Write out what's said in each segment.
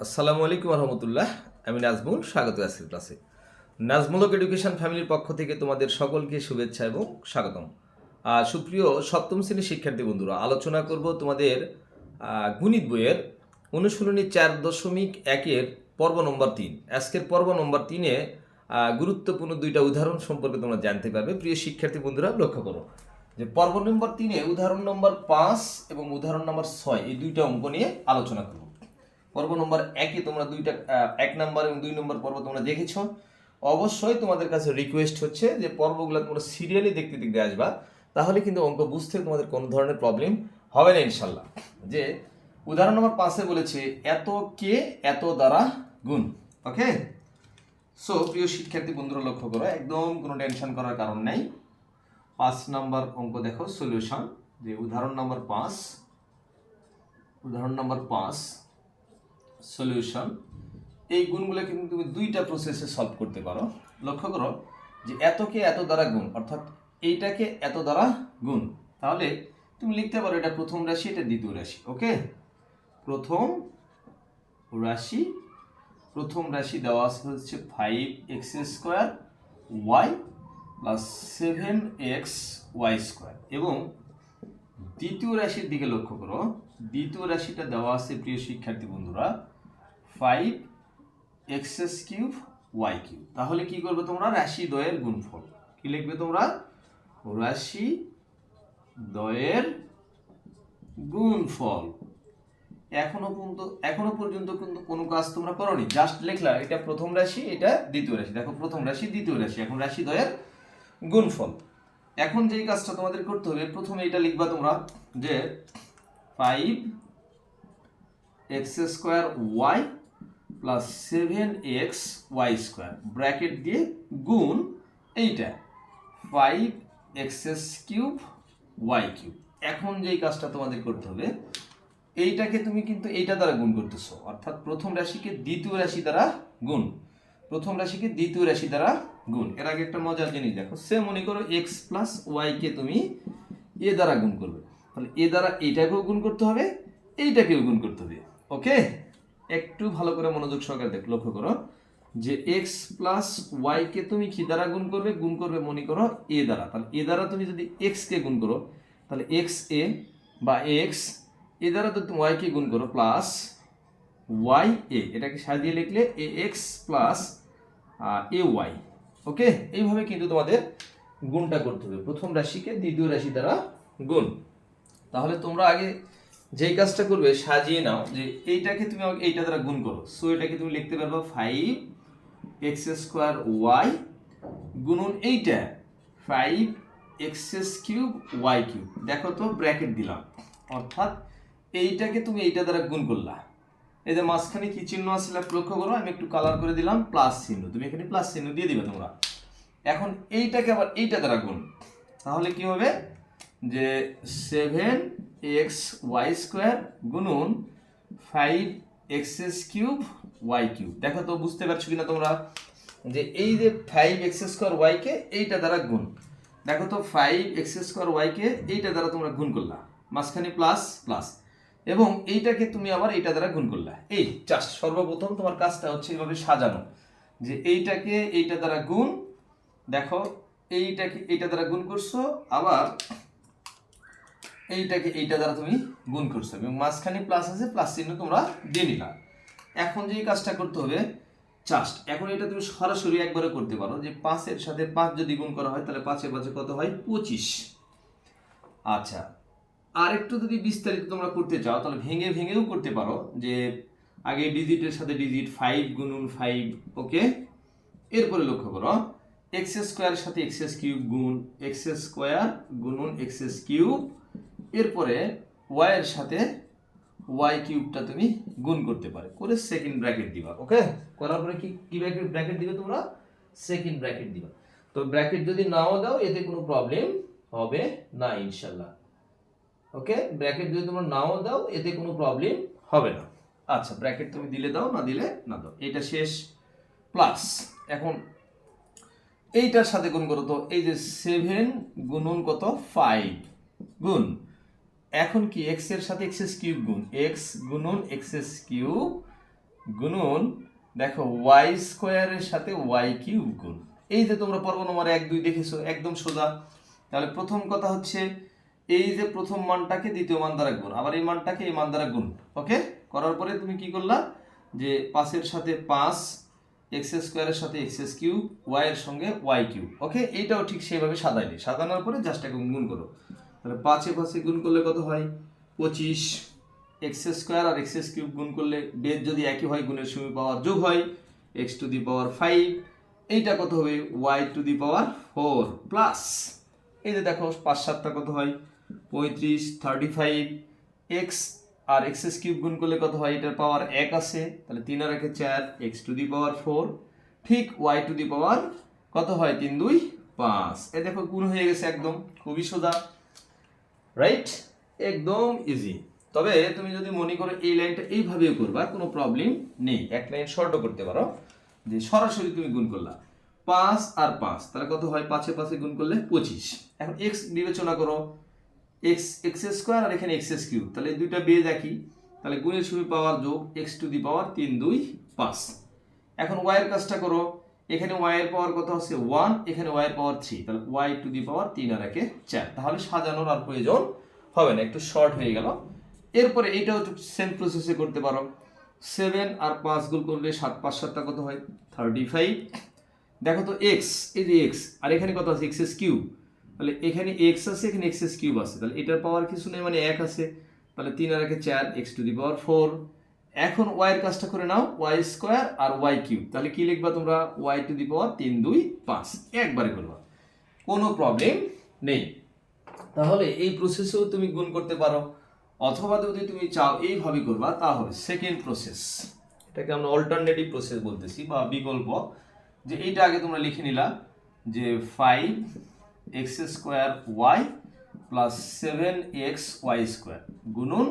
আসসালামু আলাইকুম রহমতুল্লাহ। আমি নাজমুল স্বাগত আছি ক্লাসে। নাজমুলক এডুকেশন ফ্যামিলির পক্ষ থেকে তোমাদের সকলকে শুভেচ্ছা এবং স্বাগতম। আহ, সুপ্রিয় সপ্তম শ্রেণির শিক্ষার্থী বন্ধুরা আলোচনা করব তোমাদের গণিত বইয়ের অনুশীলনী চার দশমিক একের পর্ব নম্বর তিন। আজকের পর্ব নম্বর তিনে গুরুত্বপূর্ণ দুইটা উদাহরণ সম্পর্কে তোমরা জানতে পারবে। প্রিয় শিক্ষার্থী বন্ধুরা লক্ষ্য করো যে পর্ব নম্বর তিনে উদাহরণ নম্বর পাঁচ এবং উদাহরণ নম্বর ছয় এই দুইটা অঙ্ক নিয়ে আলোচনা করব। পর্ব নম্বর একই তোমরা দুইটা এক নম্বর এবং দুই নম্বর পর্ব তোমরা দেখেছ। অবশ্যই তোমাদের কাছে রিকোয়েস্ট হচ্ছে যে পর্বগুলো তোমরা সিরিয়ালি দেখতে দেখতে আসবা, তাহলে কিন্তু অঙ্ক বুঝতে তোমাদের কোনো ধরনের প্রবলেম হবে না ইনশাল্লাহ যে উদাহরণ নম্বর পাঁচে বলেছে, এত কে, এত দ্বারা গুণ। ওকে? সো প্রিয় শিক্ষার্থী বন্ধুরা, লক্ষ্য করো, একদম কোনো টেনশন করার কারণ নাই। পাঁচ নাম্বার অঙ্ক দেখো সলিউশন যে উদাহরণ নাম্বার পাঁচ, উদাহরণ নাম্বার পাঁচ সলিউশন এই গুণগুলো কিন্তু তুমি দুইটা প্রসেসে সলভ করতে পারো। লক্ষ্য করো যে এতকে এত দ্বারা গুণ, অর্থাৎ এইটাকে এত দ্বারা গুণ। তাহলে তুমি লিখতে পারো এটা প্রথম রাশি, এটা দ্বিতীয় রাশি ওকে প্রথম রাশি প্রথম রাশি দেওয়া হচ্ছে five X square Y plus seven X Y square এবং দ্বিতীয় রাশির দিকে লক্ষ্য করো, দ্বিতীয় রাশিটা দেওয়া আছে প্রিয় শিক্ষার্থী বন্ধুরা five X's cube Y cube তাহলে কি করবে তোমরা? রাশি দ্বয়ের গুণফল। কি লিখবে তোমরা? রাশি দ্বয়ের গুণফল। এখনও পর্যন্ত এখনও পর্যন্ত কিন্তু কোনো কাজ তোমরা করনি। জাস্ট লিখলা, এটা প্রথম রাশি, এটা দ্বিতীয় রাশি। দেখো, প্রথম রাশি, দ্বিতীয় রাশি, এখন রাশি দ্বয়ের গুণফল। এখন যেই কাজটা তোমাদের করতে হবে, প্রথমে এটা লিখবা তোমরা যে five X square Y plus seven X Y square bracket দিয়ে গুণ এইটা five X's cube Y cube এখন যেই কাজটা তোমাদের করতে হবে, এইটাকে তুমি কিন্তু এইটা দ্বারা গুণ করতেছো, অর্থাৎ প্রথম রাশিকে দ্বিতীয় রাশি দ্বারা গুণ। প্রথম রাশিকে দ্বিতীয় রাশি দ্বারা গুণ। এর আগে একটা মজার জিনিস দেখো সে মনে করো এক্স প্লাস ওয়াইকে তুমি এ দ্বারা গুণ করবে। তাহলে এ দ্বারা এইটাকেও গুণ করতে হবে, এইটাকেও গুণ করতে হবে। ওকে একটু ভালো করে মনোযোগ সহকারে দেখ, লক্ষ্য করো, যে এক্স প্লাস ওয়াইকে তুমি কি দ্বারা গুণ করবে? গুণ করবে মনে করো এ দ্বারা। তাহলে এ দ্বারা তুমি যদি এক্সকে গুণ করো, তাহলে এক্স এ বা এক্স এ দ্বারা তো তুমি ওয়াইকে গুণ করো প্লাস ওয়াই এ এটাকে সাজিয়ে লিখলে A X plus A Y okay এইভাবে কিন্তু তোমাদের গুণটা করতে হবে। প্রথম রাশিকে দ্বিতীয় রাশি দ্বারা গুণ। তাহলে তোমরা আগে যেই কাজটা করবে, সাজিয়ে নাও যে এইটাকে তুমি এইটা দ্বারা গুণ করো। সো এটাকে তুমি লিখতে পারবে ফাইভ এক্স স্কোয়ার ওয়াই গুণন এইটা five X's cube Y cube দেখো তো ব্র্যাকেট দিলাম। অর্থাৎ এইটাকে তুমি এইটা দ্বারা গুণ করলা। এই যে মাঝখানে কি চিহ্ন আসলে লক্ষ্য করো, আমি একটু কালার করে দিলাম প্লাস চিহ্ন। তুমি এখানে প্লাস চিহ্ন দিয়ে দিবে তোমরা। এখন এইটাকে আবার এইটা দ্বারা গুণ। তাহলে কি হবে? যে সেভেন এক্স ওয়াই স্কোয়ার গুণন five X's cube Y cube দেখো তো বুঝতে পারছ কিনা তোমরা? যে এই যে ফাইভ এক্স স্কোয়ার ওয়াইকে এইটা দ্বারা গুণ। দেখো তো ফাইভ এক্স স্কোয়ার ওয়াইকে এইটা দ্বারা তোমরা গুণ করলা। মাঝখানে প্লাস প্লাস এবং এইটাকে তুমি আবার এইটা দ্বারা গুণ করলা। এই জাস্ট সর্বপ্রথম তোমার কাজটা হচ্ছে এইভাবে সাজানো। যে এইটাকে এইটা দ্বারা গুণ, দেখো, এইটাকে এইটা দ্বারা গুণ করছ, আবার এইটাকে এইটা দ্বারা তুমি গুণ করছ এবং মাঝখানে প্লাস আছে প্লাস চিহ্ন তোমরা দিয়ে নিলা। এখন যে কাজটা করতে হবে জাস্ট এখন এটা তুমি সরাসরি একবারে করতে পারো যে পাঁচের সাথে পাঁচ যদি গুণ করা হয়, তাহলে পাঁচে পাঁচে কত হয়? পঁচিশ। আচ্ছা আর একটু যদি বিস্তারিত তোমরা করতে চাও, তাহলে ভেঙে ভেঙেও করতে পারো যে আগে ডিজিটের সাথে ডিজিট ফাইভ গুণুন ফাইভ ওকে এরপরে লক্ষ্য করো এক্স স্কোয়ারের সাথে এক্স কিউব গুণ এক্স স্কোয়ার গুণুন এক্স কিউব এরপরে ওয়াই এর সাথে ওয়াই কিউবটা তুমি গুণ করতে পারে। করে সেকেন্ড ব্র্যাকেট দিবা ওকে করার পরে কি কি ব্র্যাকেট ব্র্যাকেট দিবে তোমরা? সেকেন্ড ব্র্যাকেট দিবা। তো ব্র্যাকেট যদি নাও দাও, এতে কোনো প্রবলেম হবে না ইনশাল্লাহ ওকে ব্র্যাকেট যদি তোমরা নাও দাও, এতে কোনো প্রবলেম হবে না। আচ্ছা ব্র্যাকেট তুমি দিলে দাও, না দিলে না দাও। এটা শেষ প্লাস এখন এইটার সাথে গুণ করো তো, এই যে সেভেন গুণন কত? ফাইভ গুণ। এখন কি এক্সের সাথে এক্স এস কিউব গুণ? এক্স গুণন এক্স এস কিউব গুণন, দেখো ওয়াই স্কোয়ারের সাথে ওয়াই কিউব গুণ। এই যে তোমরা পর্ব নম্বর এক, দুই দেখেছ, একদম সোজা। তাহলে প্রথম কথা হচ্ছে, এই যে প্রথম মানটাকে দ্বিতীয় মান দ্বারা গুণ। আবার এই মানটাকে এই মান দ্বারা গুণ। ওকে? করার পরে তুমি কি করলা? যে পাঁচের সাথে পাঁচ এক্স স্কোয়ারের সাথে এক্স এস কিউব ওয়াই এর সঙ্গে ওয়াই কিউব। ওকে? এইটাও ঠিক সেইভাবে সাজাইনি সাজানোর পরে জাস্ট এখন গুণ করো। তাহলে পাঁচে পাঁচে গুণ করলে কত হয়? পঁচিশ। এক্স স্কোয়ার আর এক্স কিউব গুণ করলে বেদ যদি একই হয়, গুণের সময় পাওয়ার যোগ হয় X to the power five এইটা কত হবে? Y to the power four plus এই দেখো, পাঁচ সাতটা কত হয়? পঁয়ত্রিশ থার্টি ফাইভ এক্স আর এক্স কিউব গুণ করলে কত হয়? এটার পাওয়ার এক আছে। তাহলে তিন আর একে চার X to the power four ঠিক ওয়াই টু দি পাওয়ার কত হয়? তিন, দুই, পাঁচ। এ দেখো, গুণ হয়ে গেছে একদম। খুবই সোজা। রাইট একদম ইজি তবে তুমি যদি মনে করো এই লাইনটা এইভাবেও করবা, কোনো প্রবলেম নেই। এক লাইন শর্টও করতে পারো, যে সরাসরি তুমি গুণ করলা। পাঁচ আর পাঁচ, তাহলে কত হয়? পাঁচে পাঁচে গুণ করলে পঁচিশ। এখন এক্স বিবেচনা করো। এক্স এক্স স্কোয়ার আর এখানে এক্স এস কিউব তাহলে দুইটা বেজ একই। তাহলে গুণের সময় পাওয়ার যোগ এক্স টু দি পাওয়ার তিন দুই পাঁচ। এখন ওয়াই এর কাজটা করো। এখানে ওয়াই এর পাওয়ার কত হচ্ছে ওয়ান এখানে ওয়াই এর পাওয়ার থ্রি তাহলে ওয়াই টু দি পাওয়ার তিন আর একে চার। তাহলে সাজানোর আর প্রয়োজন হবে না, একটু শর্ট হয়ে গেল। এরপরে এইটাও সেম প্রসেসে করতে পারো। সেভেন আর পাঁচ গুণ করলে সাত, পাঁচ সাতটা কত হয়? থার্টি ফাইভ দেখো তো এক্স এই যে এক্স আর এখানে কত আছে? এক্স এস কিউব তাহলে এখানে এক্স আছে, এখানে এক্স এস কিউব আছে। তাহলে এটার পাওয়ার কিছু নেই মানে এক আছে। তাহলে তিন আর একে চার X to the power four এখন ওয়াই এর কাজটা করে নাও ওয়াই স্কোয়ার আর ওয়াই কিউব তাহলে কি লিখবা তোমরা? ওয়াই টু দি পাওয়ার তিন, দুই, পাঁচ। একবারে করবা কোনো প্রবলেম নেই। তাহলে এই প্রসেসেও তুমি গুণ করতে পারো। অথবা যদি তুমি চাও এইভাবে করবা তাহলে সেকেন্ড প্রসেস এটাকে আমরা অল্টারনেটিভ প্রসেস বলতেছি বা বিকল্প। যে এইটা আগে তোমরা লিখে নিলা যে five X square Y plus seven X Y square গুণন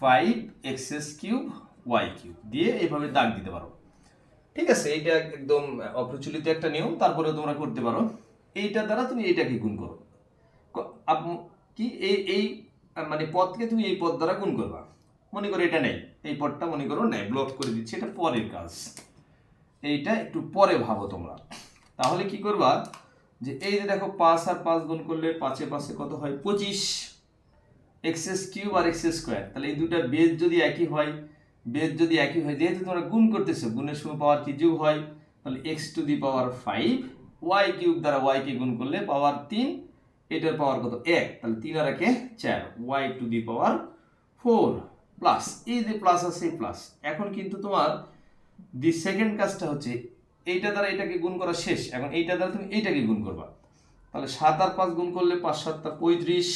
five X S cube Y cube দিয়ে এইভাবে দাগ দিতে পারো। ঠিক আছে, এইটা একদম অপ্রচলিত একটা নিয়ম তারপরে তোমরা করতে পারো। এইটা দ্বারা তুমি এইটাকে গুণ করো। কি এই এই মানে পদকে তুমি এই পদ দ্বারা গুণ করবা। মনে করো এটা নেই, এই পদটা মনে করো নেই ব্লক করে দিচ্ছি, এটা পরের কাজ। এইটা একটু পরে ভাবো তোমরা। তাহলে কি করবা? যে এই যে দেখো, পাঁচ আর পাঁচ গুণ করলে পাঁচে পাঁচে কত হয়? পঁচিশ। এক্সএস কিউব আর এক্স স্কোয়ার। তাহলে এই দুটা বেদ যদি একই হয়, বেদ যদি একই হয়, যেহেতু তোমরা গুণ করতেছো, গুণের সময় পাওয়ার কি যোগ হয়? তাহলে X to the power five Y cube দ্বারা ওয়াই কে গুণ করলে পাওয়ার তিন, এটার পাওয়ার কত? এক। তাহলে তিন আর একে চার Y to the power four plus এই যে প্লাস আছে প্লাস এখন কিন্তু তোমার দি সেকেন্ড কাজটা হচ্ছে, এইটা দ্বারা এটাকে গুণ করা শেষ। এখন এইটা দ্বারা তুমি এইটাকে গুণ করবা। তাহলে সাত আর পাঁচ গুণ করলে পাঁচ সাতটা পঁয়ত্রিশ।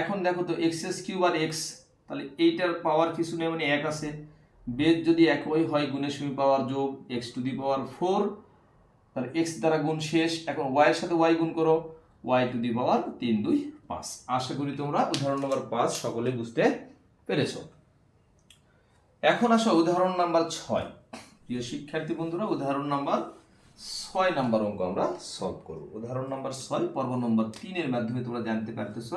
এখন দেখো তো এক্স এস কিউব আর এক্স তাহলে এইটার পাওয়ার কিছু নেই মানে এক আছে। বেদ যদি একই হয়, গুণের সময় পাওয়ার যোগ X to the power four তাহলে এক্স দ্বারা গুণ শেষ। এখন ওয়াই এর সাথে ওয়াই গুণ করো ওয়াই টু দি পাওয়ার তিন দুই পাঁচ। আশা করি তোমরা উদাহরণ নম্বর পাঁচ সকলে বুঝতে পেরেছ। এখন আসো উদাহরণ নাম্বার ছয়। প্রিয় শিক্ষার্থী বন্ধুরা, উদাহরণ নাম্বার ছয় নাম্বার অঙ্ক আমরা সলভ করব। উদাহরণ নাম্বার ছয়, পর্ব নম্বর তিনের মাধ্যমে তোমরা জানতে পারতেছ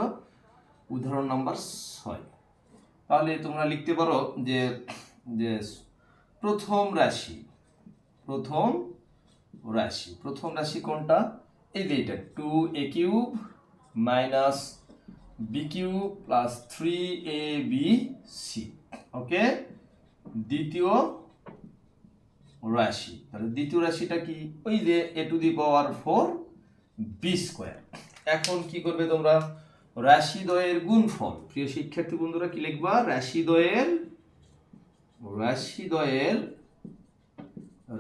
উদাহরণ নাম্বার ছয়। তাহলে তোমরা লিখতে পারো যে যে প্রথম রাশি প্রথম রাশি প্রথম রাশি কোনটা? এই যে এটা two A cube minus B cube plus three A B C okay দ্বিতীয় রাশি, তাহলে দ্বিতীয় রাশিটা কি? ওই যে A to the power four B square এখন কি করবে তোমরা? রাশিদ্বয়ের গুণফল। প্রিয় শিক্ষার্থী বন্ধুরা, কি লিখবা? রাশিদ্বয়ের রাশিদ্বয়ের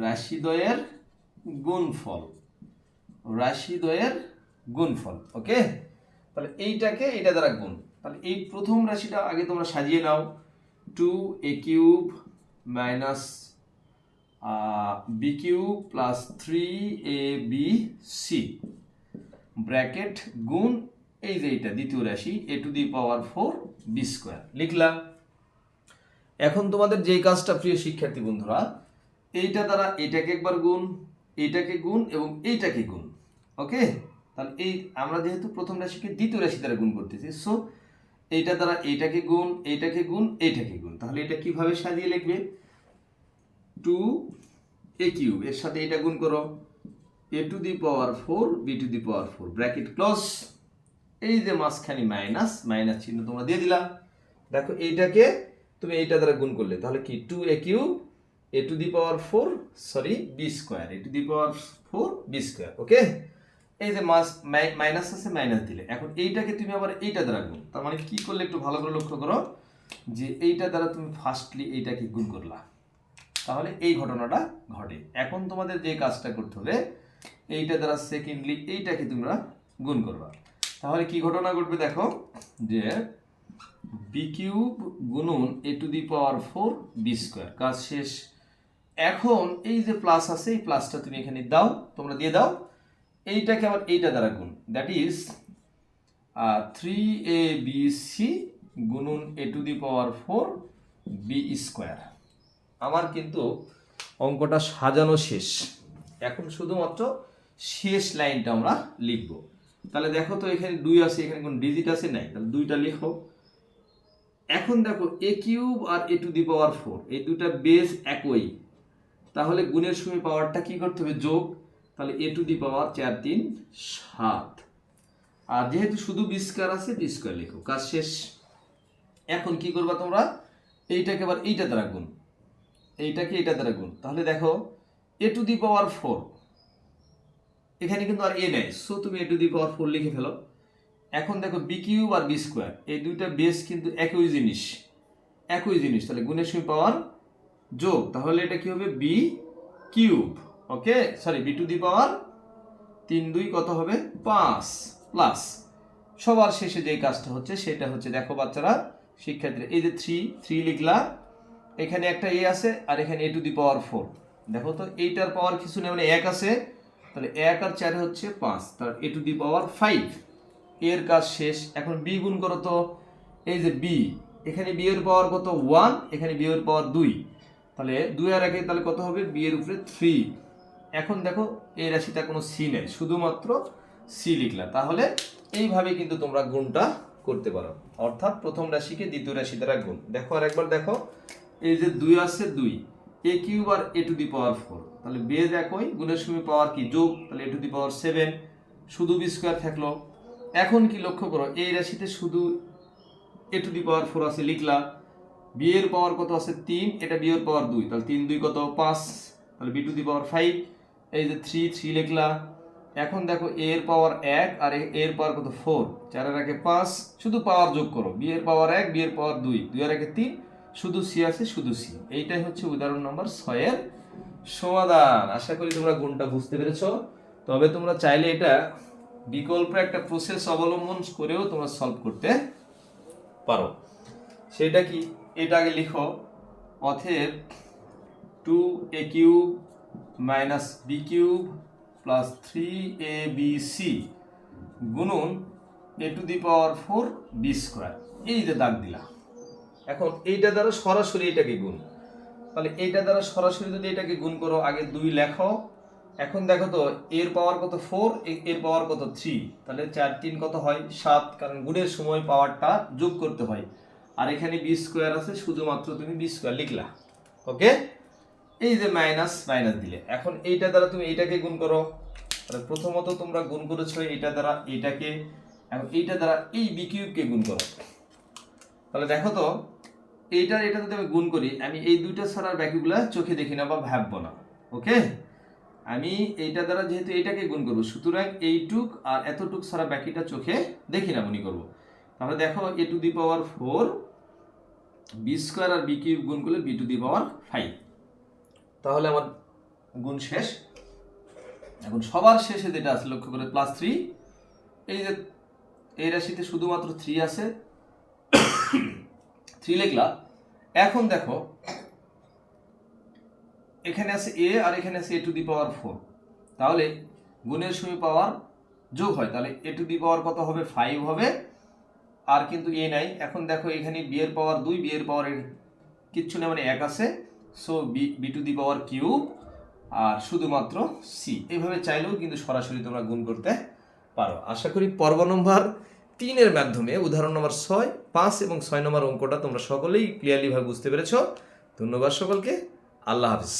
রাশিদ্বয়ের গুণফল। রাশিদ্বয়ের গুণফল, ওকে? তাহলে এইটাকে এটা দ্বারা গুণ। তাহলে এই প্রথম রাশিটা আগে তোমরা সাজিয়ে নাও। Two A cube minus B cube plus three A B C bracket, গুণ এই যে এইটা দ্বিতীয় রাশি A to the power four B square লিখলাম। এখন তোমাদের যেই কাজটা প্রিয় শিক্ষার্থী বন্ধুরা, এইটা দ্বারা এটাকে একবার গুণ এইটাকে গুণ এবং এইটাকে গুণ। ওকে তাহলে এই আমরা যেহেতু প্রথম রাশিকে দ্বিতীয় রাশি দ্বারা গুণ করতেছি সো এইটা দ্বারা এইটাকে গুণ এইটাকে গুণ এইটাকে গুণ। তাহলে এটা কীভাবে সাজিয়ে লিখবে? টু এ কিউব এর সাথে এটা গুণ করো। A to the power four B to the power four bracket close এই যে মাঝখানে মাইনাস মাইনাস চিহ্ন তোমরা দিয়ে দিলা। দেখো এইটাকে তুমি এইটা দ্বারা গুণ করলে, তাহলে কি? Two A cube A to the power four sorry B square A to the power four B square okay এই যে মাস মাইনাস আছে মাইনাস দিলে। এখন এইটাকে তুমি আবার এইটা দ্বারা গুণ, তার মানে কি করলে একটু ভালো করে লক্ষ্য করো, যে এইটা দ্বারা তুমি ফার্স্টলি এইটাকে গুণ করলা। তাহলে এই ঘটনাটা ঘটে। এখন তোমাদের যে কাজটা করতে হবে, এইটা দ্বারা সেকেন্ডলি এইটাকে তোমরা গুণ করবা। তাহলে কি ঘটনা ঘটবে দেখো? যে বি কিউব গুণন A to the power four B square কাজ শেষ। এখন এই যে প্লাস আছে, এই প্লাসটা তুমি এখানে দাও, তোমরা দিয়ে দাও। এইটাকে আবার এইটা দ্বারা গুণ। That is three A B C গুণন A to the power four B square আমার কিন্তু অঙ্কটা সাজানো শেষ। এখন শুধুমাত্র শেষ লাইনটা আমরা লিখব। তাহলে দেখো তো এখানে দুই আছে, এখানে কোন ডিজিট আছে নাই, তাহলে দুইটা লেখো। এখন দেখো এ cube R A to the power four এই দুটা বেস একই। তাহলে গুণের সময় পাওয়ারটা কি করতে হবে? যোগ। তাহলে এ টু দি পাওয়ার চার তিন সাত। আর যেহেতু শুধু বিস্কার আছে বিস্কার লেখো, কাজ শেষ। এখন কি করবা তোমরা? এইটাকে আবার এইটা দ্বারা গুণ। এইটাকে এটা দ্বারা গুণ। তাহলে দেখো এ টু দি পাওয়ার ফোর এখানে কিন্তু আর এ নেই। সো তুমি এ টু দি পাওয়ার ফোর লিখে ফেলো। এখন দেখো বি কিউব আর বি স্কোয়ার, এই দুইটা বেস কিন্তু একই জিনিস। একই জিনিস, তাহলে গুণের সময় পাওয়ার যোগ। তাহলে এটা কি হবে? B cube. Okay sorry B to the power তিন দুই কত হবে? পাঁচ প্লাস সবার শেষে যে কাজটা হচ্ছে, সেটা হচ্ছে, দেখো বাচ্চারা, শিক্ষার্থীরা, এই যে থ্রি থ্রি লিখলা, এখানে একটা এ আছে আর এখানে এ টু দি পাওয়ার ফোর দেখো তো, এইটার পাওয়ার কিছু নেই মানে এক আছে। তাহলে এক আর চারে হচ্ছে পাঁচ তার এ টু দি পাওয়ার ফাইভ। এর কাজ শেষ, এখন বি গুণ করো তো, এই যে বি, এখানে বি এর পাওয়ার কত? ওয়ান, এখানে বি এর পাওয়ার দুই। তাহলে দুই আর একে তাহলে কত হবে? বি এর উপরে থ্রি। এখন দেখো, এই রাশিটা কোনো সি নেই, শুধুমাত্র সি লিখলা। তাহলে এইভাবে কিন্তু তোমরা গুণটা করতে পারো। অর্থাৎ প্রথম রাশিকে দ্বিতীয় রাশি দ্বারা গুণ। দেখো আর একবার দেখো, এই যে দুই আছে দুই। এ cube R A to the power four. তাহলে বেজ একই, গুণের সময় পাওয়ার কি? যোগ, তাহলে A to the power seven. শুধু বি স্কোয়ার থাকল। এখন কি লক্ষ্য করো? এই রাশিতে শুধু এ টু দি পাওয়ার ফোর আছে লিখলা। বি এর পাওয়ার কত আছে? তিন। এটা বি এর পাওয়ার দুই। তাহলে তিন, দুই কত? পাঁচ। তাহলে B to the power five. এই যে থ্রি থ্রি লিখলা। এখন দেখো এ এর পাওয়ার এক আর এর পাওয়ার কত? ফোর। চারের একে পাঁচ। শুধু পাওয়ার যোগ করো। বি এর পাওয়ার এক, বি এর পাওয়ার দুই। দুই আর একে তিন। শুধু সি আছে, শুধু সি। এইটাই হচ্ছে উদাহরণ নম্বর ছয়ের সমাধান। আশা করি তোমরা গুণটা বুঝতে পেরেছ। তবে তোমরা চাইলে এটা বিকল্প একটা প্রসেস অবলম্বন করেও তোমরা সলভ করতে পারো। সেটা কি? এটা আগে লিখো। অথেব two A cube minus B cube plus three A B C গুণন A to the power four B square এই যে দাগ দিলা এখন এইটা দ্বারা সরাসরি এটাকে গুণ। তাহলে এইটা দ্বারা সরাসরি যদি এটাকে গুণ করো, আগে দুই লেখো। এখন দেখো তো, এর পাওয়ার কত? ফোর এর পাওয়ার কত? থ্রি। তাহলে চার, তিন কত হয়? সাত। কারণ গুণের সময় পাওয়ারটা যোগ করতে হয়। আর এখানে বি স্কোয়ার আছে, শুধুমাত্র তুমি বি স্কোয়ার লিখলা। ওকে? এই যে মাইনাস মাইনাস দিলে। এখন এইটা দ্বারা তুমি এইটাকে গুণ করো। তাহলে প্রথমত তোমরা গুণ করেছ এইটা দ্বারা এইটাকে। এখন এইটা দ্বারা এই বি কিউবকে গুণ করো। তাহলে দেখো তো এইটার এটা যদি আমি গুণ করি, আমি এই দুইটা ছাড়ার বাকিগুলা চোখে দেখি না বা ভাববো না, ওকে? আমি এইটা দ্বারা যেহেতু এইটাকে গুণ করব, সুতরাং এইটুক আর এতটুক ছাড়া বাকিটা চোখে দেখি না মনে করব। তাহলে দেখো A to the power four B square R B cube গুণ করলে B to the power five তাহলে আমার গুণ শেষ। এখন সবার শেষে যেটা আছে, লক্ষ্য করে প্লাস থ্রি এই যে, এই রাশিতে শুধুমাত্র থ্রি আছে। থ্রি লিখলা এখন দেখো, এখানে আছে এ আর এখানে আছে এ টু দি পাওয়ার ফোর তাহলে গুণের সময় পাওয়ার যোগ হয়। তাহলে এ টু দি পাওয়ার কত হবে? ফাইভ হবে। আর কিন্তু এ নাই। এখন দেখো, এখানে বি এর পাওয়ার দুই বি এর পাওয়ার কিচ্ছু নেই মানে এক আছে। So B B to the power cube আর শুধুমাত্র সি এইভাবে চাইলেও কিন্তু সরাসরি তোমরা গুণ করতে পারো। আশা করি পর্ব নম্বর তিনের মাধ্যমে উদাহরণ নম্বর ছয়, পাঁচ এবং ছয় নম্বর অঙ্কটা তোমরা সকলেই ক্লিয়ারলিভাবে বুঝতে পেরেছ। ধন্যবাদ সকলকে। আল্লাহ হাফিজ।